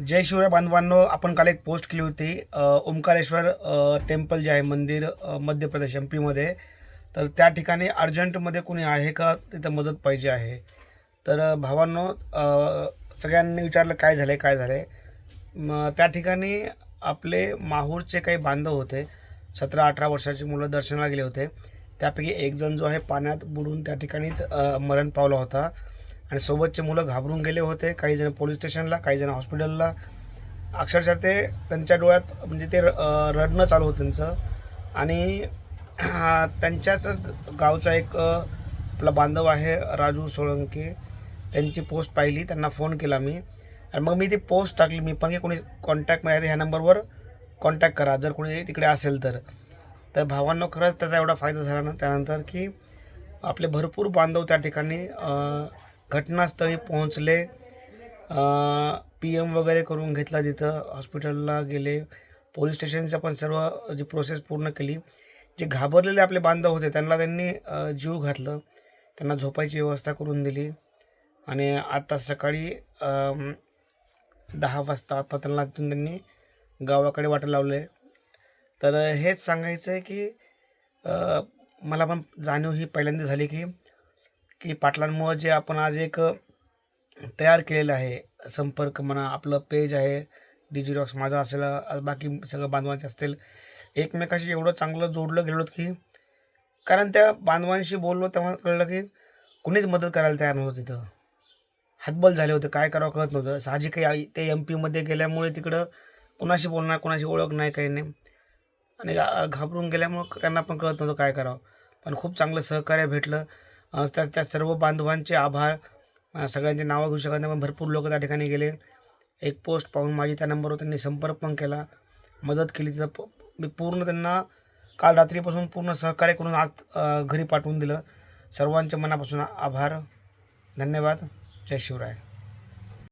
जय शिवराय बांधवांनो आपण काल एक पोस्ट केली होती ओंकारेश्वर टेम्पल जे आहे मंदिर मध्य प्रदेश एम पीमध्ये तर त्या ठिकाणी अर्जंटमध्ये कोणी आहे का तिथं मदत पाहिजे आहे. तर भावांनो सगळ्यांनी विचारलं काय झालं आहे काय झालं आहे मग त्या ठिकाणी आपले माहूरचे काही बांधव होते. सतरा अठरा वर्षाची मुलं दर्शनाला गेले होते. त्यापैकी एकजण जो आहे पाण्यात बुडून त्या ठिकाणीच मरण पावला होता. आणि सोबतचे मुलं घाबरून गेले होते. काही जण पोलीस स्टेशनला काही जण हॉस्पिटलला अक्षरशः ते त्यांच्या डोळ्यात म्हणजे ते र- रडणं चालू होतं त्यांचं. आणि त्यांच्याच गावचा एक आपला बांधव आहे राजू सोळंके. त्यांची पोस्ट पाहिली त्यांना फोन केला मी. आणि मग मी ती पोस्ट टाकली. मी पण की कोणी कॉन्टॅक्ट मिळाले ह्या नंबरवर कॉन्टॅक्ट करा. जर कोणी तिकडे असेल तर. तर भावांनो खरंच त्याचा एवढा फायदा झाला ना त्यानंतर की आपले भरपूर बांधव त्या ठिकाणी घटनास्थळी पोहोचले. पी एम वगैरे करून घेतला तिथं. हॉस्पिटलला गेले. पोलीस स्टेशनच्या पण सर्व जी प्रोसेस पूर्ण केली. जे घाबरलेले आपले बांधव होते त्यांना त्यांनी जीव घातलं. त्यांना झोपायची व्यवस्था करून दिली. आणि आता सकाळी दहा वाजता आता त्यांना तिथून त्यांनी गावाकडे वाटं लावले. तर हेच सांगायचं आहे की मला पण जाणीव ही पहिल्यांदा झाली की की पाटलांमुळं जे आपण आज एक तयार केलेलं आहे. संपर्क म्हणा आपलं पेज आहे डिजिरॉक्स माझा असेल बाकी सगळं बांधवांचे असतील. एकमेकाशी एवढं चांगलं जोडलं गेलो की कारण त्या बांधवांशी बोललो तेव्हा कळलं की कुणीच मदत करायला तयार नव्हतं तिथं. हातबल झाले होते काय करावं कळत नव्हतं. साहजिक काही ते एम पीमध्ये गेल्यामुळे तिकडं कुणाशी बोलणार कुणाशी ओळख नाही काही नाही. आणि घाबरून गेल्यामुळं त्यांना पण कळत नव्हतं काय करावं. पण खूप चांगलं सहकार्य भेटलं. त्या त्या सर्व बांधवांचे आभार. सगळ्यांचे सगळ्यांची नावं घेऊ शकत नाही पण भरपूर लोक त्या ठिकाणी गेले. एक पोस्ट पाहून माझी त्या नंबरवर त्यांनी संपर्क पण केला. मदत केली तिथं. प- मी पूर्ण त्यांना काल रात्रीपासून पूर्ण सहकार्य करून आज घरी पाठवून दिलं. सर्वांच्या मनापासून आभार. धन्यवाद. जय शिवराय.